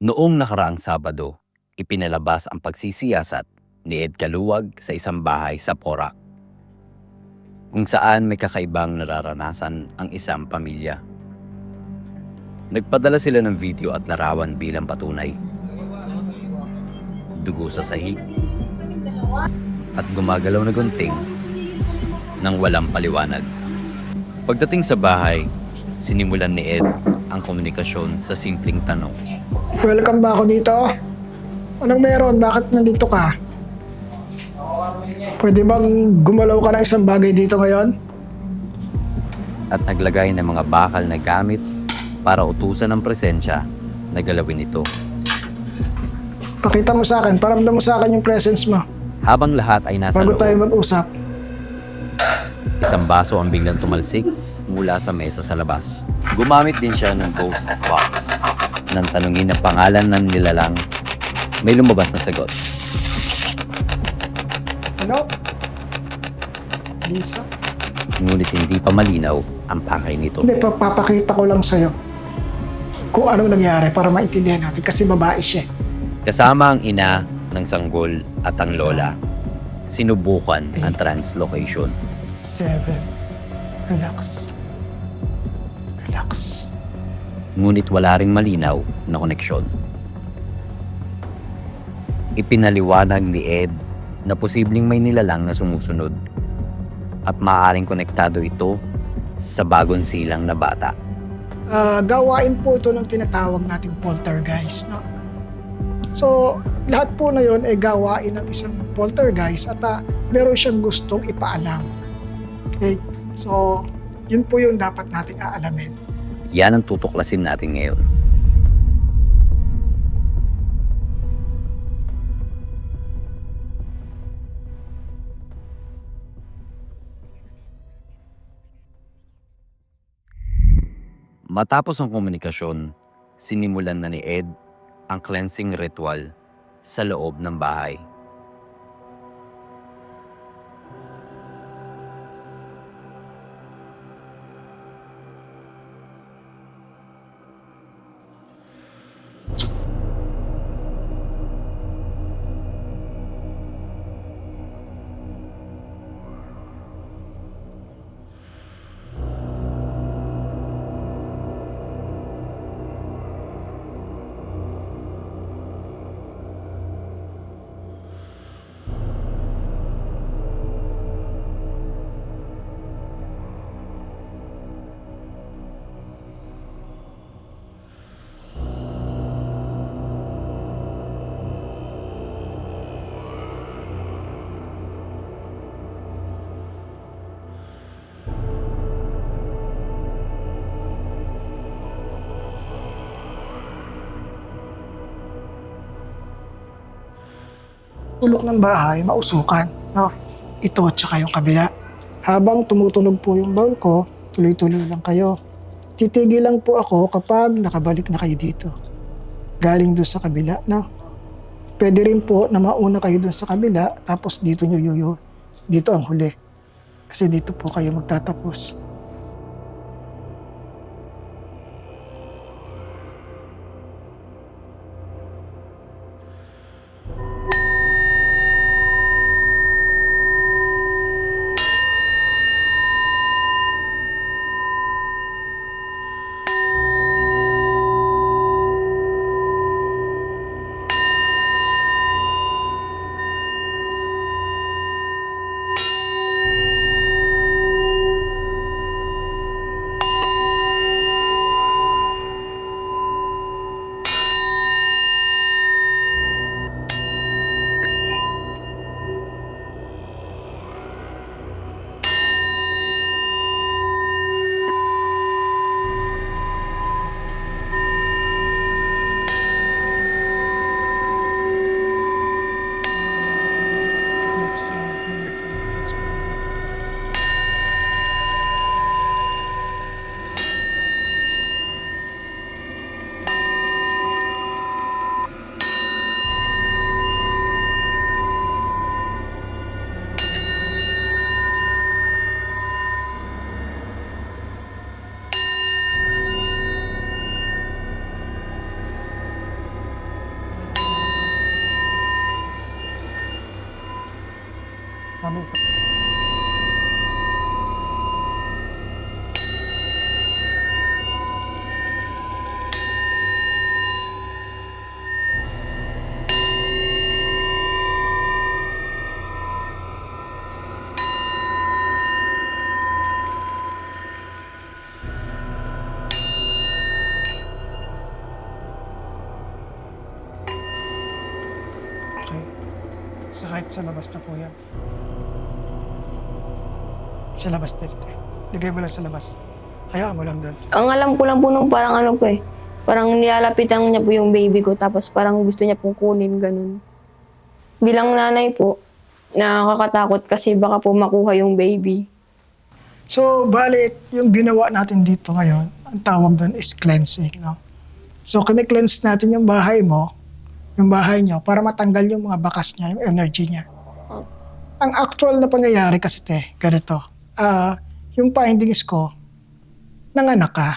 Noong nakaraang Sabado, ipinalabas ang pagsisiyasat ni Ed Kaluwag sa isang bahay sa Porac, kung saan may kakaibang nararanasan ang isang pamilya. Nagpadala sila ng video at larawan bilang patunay. Dugo sa sahig at gumagalaw na gunting nang walang paliwanag. Pagdating sa bahay, sinimulan ni Ed ang komunikasyon sa simpleng tanong. Welcome ba ako dito? Anong meron? Bakit nandito ka? Pwede bang gumalaw ka ng isang bagay dito ngayon? at naglagay ng mga bakal na gamit para utusan ng presensya na galawin ito. Pakita mo sa akin, paramdam mo sa akin yung presence mo. Habang lahat ay nasa Bago loob, tayo mag-usap. isang baso ang biglang tumalsik mula sa mesa sa labas. Gumamit din siya ng ghost box. Nang tanungin ang pangalan ng nilalang, may lumabas na sagot. Ano? Lisa? Ngunit hindi pa malinaw ang pakay nito. Hindi, papapakita ko lang sa'yo kung anong nangyari para maintindihan natin kasi babae siya. Kasama ang ina ng sanggol at ang lola, sinubukan ang translocation. Seven. Relax. Ngunit wala ring malinaw na koneksyon. Ipinaliwanag ni Ed na posibleng may nilalang na sumusunod at maaaring konektado ito sa bagong silang na bata. Ah, gawain po ito ng tinatawag nating poltergeist. No? So, lahat po na yon ay gawain ng isang poltergeist at ah, meron siyang gustong ipaalam. Okay? So, yun po yung dapat nating aalamin. Yan ang tutuklasin natin ngayon. Matapos ang komunikasyon, sinimulan na ni Ed ang cleansing ritual sa loob ng bahay. Ulok ng bahay, mausukan. No? Ito at saka yung kabila. Habang tumutunog po yung bangko, tuloy-tuloy lang kayo. Titigil lang po ako kapag nakabalik na kayo dito. Galing doon sa kabila, no? Pwede rin po na mauna kayo doon sa kabila, tapos dito nyo yuyo. Dito ang huli. Kasi dito po kayo magtatapos. Sa labas na po yan. Sa labas din. Ligay mo lang sa labas. Hayaan mo lang doon. Ang alam ko lang po nung parang ano po eh. Parang nilalapitan niya po yung baby ko tapos parang gusto niya pong kunin ganun. Bilang nanay po, nakakatakot kasi baka po makuha yung baby. So, bali, yung ginawa natin dito ngayon, ang tawag doon is cleansing, no? So, kine-cleanse natin yung bahay mo, yung bahay nyo, para matanggal yung mga bakas niya, yung energy niya. Ang actual na pangyayari kasi, te, ganito. Ah, yung findings ko, nanganak ka.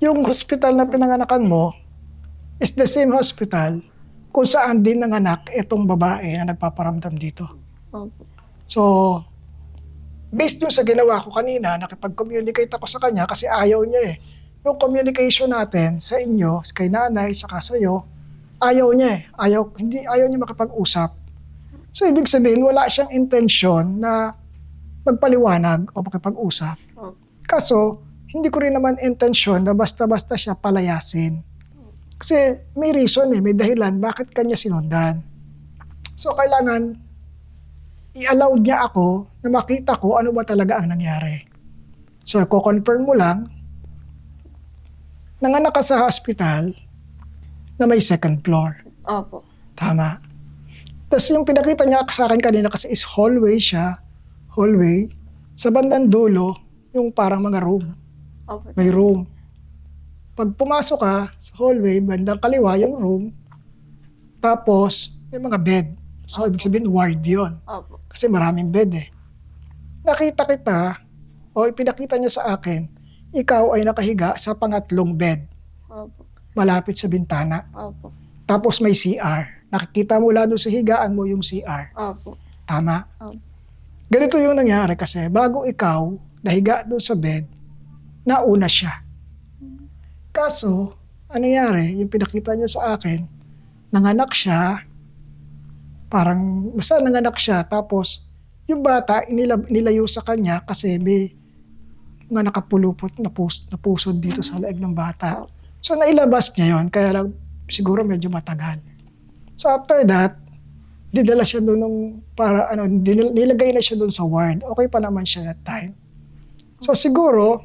Yung hospital na pinanganakan mo is the same hospital kung saan din nanganak itong babae na nagpaparamdam dito. So, based dun sa ginawa ko kanina, nakipag-communicate ako sa kanya kasi ayaw niya eh. Yung communication natin sa inyo, kay nanay, saka sa'yo, ayaw niya eh. Ayaw, hindi, ayaw niya makapag-usap. So, ibig sabihin, wala siyang intensyon na magpaliwanag o makipag-usap. Opo. Kaso, hindi ko rin naman intensyon na basta-basta siya palayasin. Kasi may reason eh, may dahilan bakit kanya sinundan. So, kailangan i-allow niya ako na makita ko ano ba talaga ang nangyari. So, ko-confirm mo lang, nanganak ka sa hospital na may second floor. Opo. Tama. Tapos yung pinakita niya sa akin kanina kasi is hallway siya, hallway. Sa bandang dulo, yung parang mga room. Opo. May room. Pag pumasok ka sa hallway, bandang kaliwa yung room. Tapos, may mga bed. So, ibig sabihin, ward yun. Opo. Kasi maraming bed eh. Nakita kita, o ipinakita niya sa akin, ikaw ay nakahiga sa pangatlong bed, Opo. malapit sa bintana. Opo. Tapos may CR. Nakikita mo doon sa higaan mo yung CR. Opo. Tama? Opo. Ganito yung nangyari kasi bago ikaw nahiga doon sa bed, nauna siya. Kaso, ano nangyari? Yung pinakita niya sa akin, nanganak siya, parang, basta nanganak siya, tapos, yung bata, inila, nilayo sa kanya kasi may mga nakapulupot na, pus, na pusod dito sa leeg ng bata. So, nailabas niya yon kaya lang, siguro medyo matagal. So, after that, didala siya doon nung para ano dinil- nilagay na siya doon sa ward. Okay pa naman siya that time. So siguro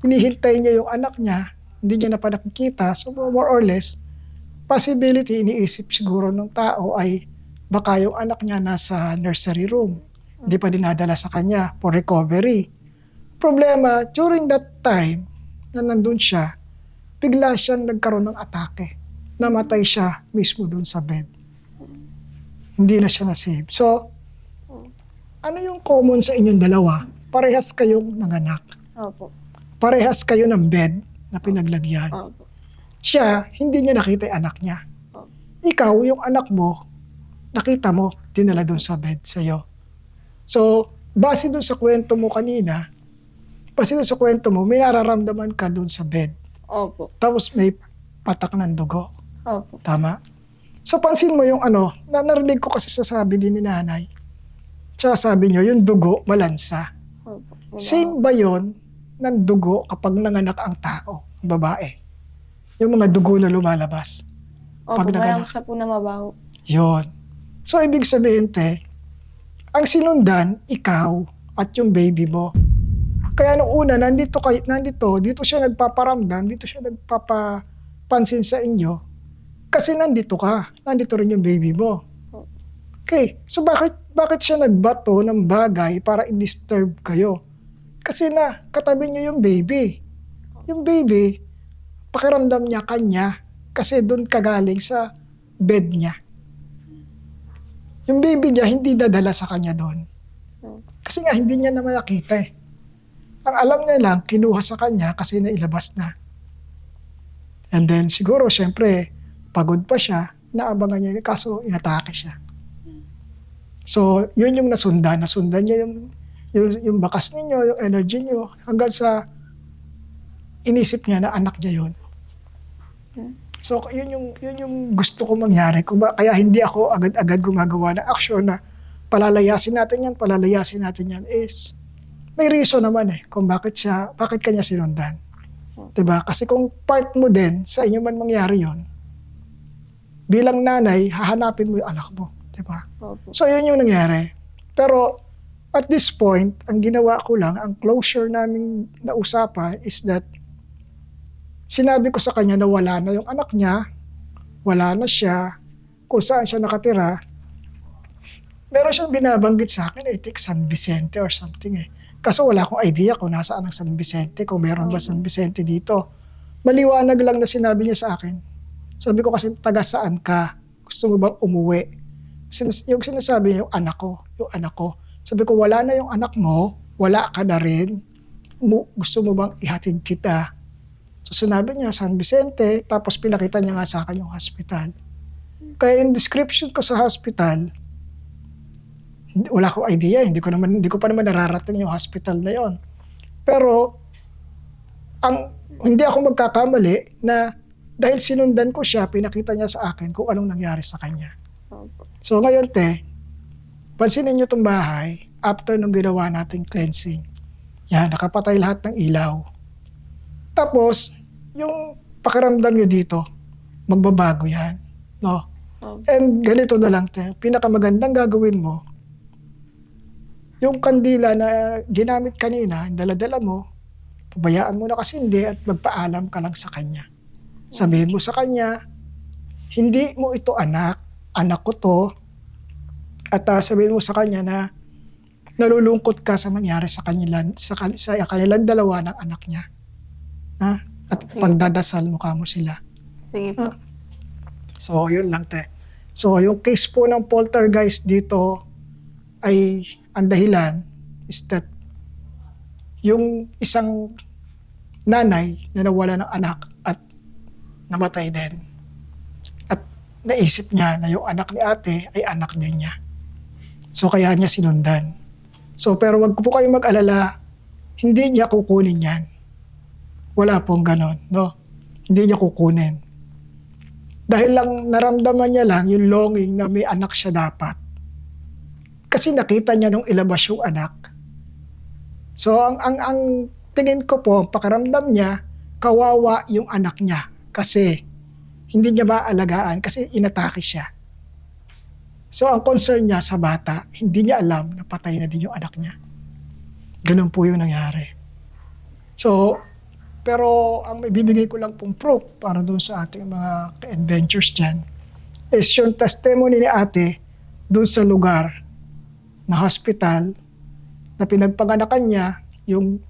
hinihintay niya yung anak niya, hindi niya na pa nakikita. So more or less possibility iniisip siguro ng tao ay baka yung anak niya nasa nursery room. Hindi pa dinadala sa kanya for recovery. Problema, during that time na nandun siya, bigla siyang nagkaroon ng atake. Namatay siya mismo doon sa bed hindi na siya na-save. So, ano yung common sa inyong dalawa? Parehas kayong nanganak. Opo. Parehas kayo ng bed na pinaglagyan. Opo. Siya, hindi niya nakita yung anak niya. Opo. Ikaw, yung anak mo, nakita mo, dinala doon sa bed sa'yo. So, base doon sa kwento mo kanina, base doon sa kwento mo, may nararamdaman ka doon sa bed. Opo. Tapos may patak ng dugo. Opo. Tama. So pansin mo yung ano, na narinig ko kasi sasabi din ni nanay. Tsaka sabi niyo, yung dugo, malansa. Opo. Same ba yon ng dugo kapag nanganak ang tao, ang babae? Yung mga dugo na lumalabas. Opo. pag Walang naganak. sa po na mabaho. Yon. So ibig sabihin, te, ang sinundan, ikaw at yung baby mo. Kaya nung una, nandito, kay, nandito, dito siya nagpaparamdam, dito siya nagpapapansin sa inyo. Kasi nandito ka, nandito rin yung baby mo. Okay, so bakit bakit siya nagbato ng bagay para i-disturb kayo? Kasi na, katabi niyo yung baby. Yung baby, pakiramdam niya kanya kasi doon kagaling sa bed niya. Yung baby niya, hindi dadala sa kanya doon. Kasi nga, hindi niya naman nakita eh. Ang alam niya lang, kinuha sa kanya kasi nailabas na. And then, siguro, syempre, pagod pa siya, naabangan niya, kaso inatake siya. So, yun yung nasundan. Nasundan niya yung, yung, yung bakas ninyo, yung energy niyo, hanggang sa inisip niya na anak niya yun. So, yun yung, yun yung gusto ko mangyari. Kaya hindi ako agad-agad gumagawa ng action na palalayasin natin yan, palalayasin natin yan is may reason naman eh kung bakit siya, bakit kanya sinundan. ba? Kasi kung part mo din sa inyo man mangyari yon bilang nanay, hahanapin mo yung anak mo. 'di ba? Opo. So, yun yung nangyari. Pero, at this point, ang ginawa ko lang, ang closure namin na usapan is that sinabi ko sa kanya na wala na yung anak niya, wala na siya, kung saan siya nakatira. Meron siyang binabanggit sa akin, I think San Vicente or something eh. Kaso wala akong idea kung nasaan ang San Vicente, kung meron ba San Vicente dito. Maliwanag lang na sinabi niya sa akin. Sabi ko kasi, taga saan ka? Gusto mo bang umuwi? Sinas- yung sinasabi niya, yung anak ko, yung anak ko. Sabi ko, wala na yung anak mo, wala ka na rin. Mu- gusto mo bang ihatid kita? So sinabi niya, San Vicente, tapos pinakita niya nga sa akin yung hospital. Kaya in description ko sa hospital, wala akong idea, hindi ko naman hindi ko pa naman nararating yung hospital na yon. Pero ang hindi ako magkakamali na dahil sinundan ko siya, pinakita niya sa akin kung anong nangyari sa kanya. So ngayon, te, pansinin niyo itong bahay after nung ginawa nating cleansing. Yan, nakapatay lahat ng ilaw. Tapos, yung pakiramdam niyo dito, magbabago yan. No? And ganito na lang, te, pinakamagandang gagawin mo, yung kandila na ginamit kanina, daladala mo, pabayaan mo na kasi hindi at magpaalam ka lang sa kanya. Sabihin mo sa kanya, hindi mo ito anak, anak ko to, at ah, sabihin mo sa kanya na nalulungkot ka sa nangyari sa kanilang, sa, sa kanilang dalawa ng anak niya. Ha? At pagdadasal mo ka mo sila. Sige po. So, yun lang, te. So, yung case po ng poltergeist dito ay ang dahilan is that yung isang nanay na nawala ng anak at namatay din. At naisip niya na yung anak ni ate ay anak din niya. So, kaya niya sinundan. So, pero wag po kayong mag-alala, hindi niya kukunin yan. Wala pong ganon, no? Hindi niya kukunin dahil lang naramdaman niya lang yung longing na may anak siya dapat. Kasi nakita niya nung ilabas yung anak. So ang ang ang tingin ko po, ang pakiramdam niya, kawawa yung anak niya kasi hindi niya maalagaan kasi inatake siya. So ang concern niya sa bata, hindi niya alam na patay na din yung anak niya. Ganun po yung nangyari. So, pero ang ibibigay ko lang pong proof para doon sa ating mga adventures dyan is yung testimony ni ate doon sa lugar na hospital na pinagpanganakan niya yung,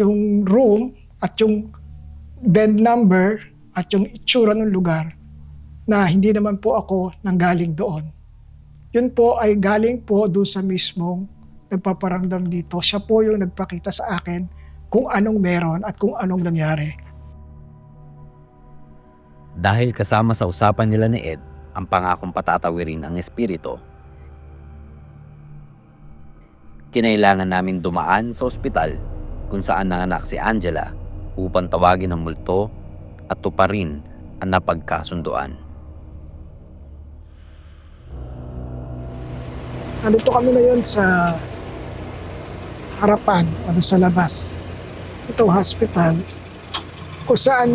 yung room at yung bed number at yung itsura ng lugar na hindi naman po ako nanggaling doon. Yun po ay galing po doon sa mismong nagpaparamdam dito. Siya po yung nagpakita sa akin kung anong meron at kung anong nangyari. Dahil kasama sa usapan nila ni Ed ang pangakong patatawirin ang espiritu, kinailangan namin dumaan sa ospital kung saan nanganak si Angela upang tawagin ang multo at tuparin ang napagkasunduan. Nandito kami ngayon sa harapan, ano sa labas. Ito hospital kung saan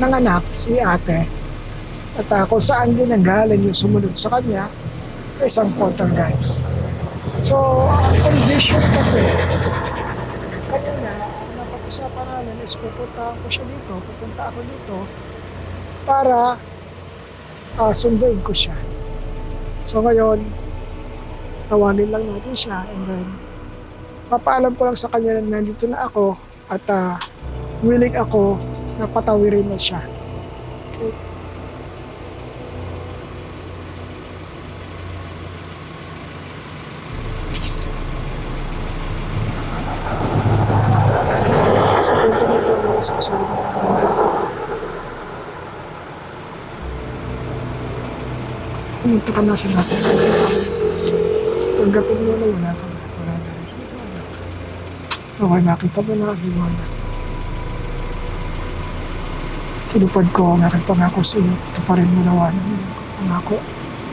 nanganak si ate at uh, kung saan din nanggaling yung sumunod sa kanya isang poltergeist. So, ang condition kasi kanina, ang napag-usapan namin is pupunta ko siya dito, pupunta ako dito para uh, sunduin ko siya. So ngayon, tawagin lang natin siya and then papaalam ko lang sa kanya na nandito na ako at ah, willing ako na patawirin na siya. Okay. Please. Sa punto nito, susunod na Pumunta ka na sa natin. tanggapin mo na wala kang at wala na rin. Okay, nakita mo na ang liwanag. Tinupad ko ang aking pangako sa iyo. Tuparin mo nawa ng iyong pangako.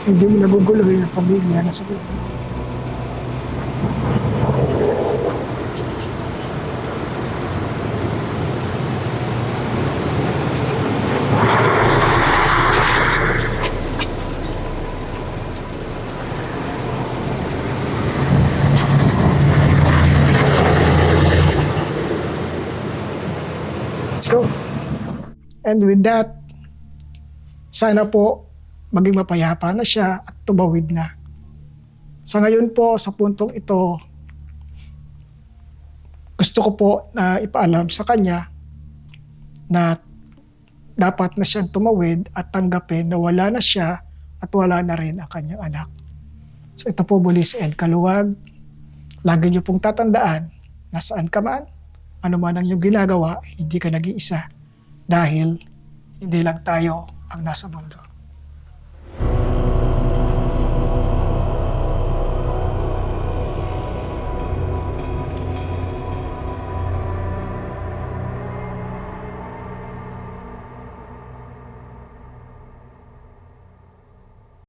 Hindi mo naguguluhin ang pamilya na sa buhay. Let's go. And with that, sana po maging mapayapa na siya at tumawid na. Sa ngayon po, sa puntong ito, gusto ko po na ipaalam sa kanya na dapat na siyang tumawid at tanggapin na wala na siya at wala na rin ang kanyang anak. So ito po muli si Ed Kaluwag. Lagi niyo pong tatandaan, nasaan ka man, ano man ang iyong ginagawa, hindi ka nag-iisa dahil hindi lang tayo ang nasa mundo.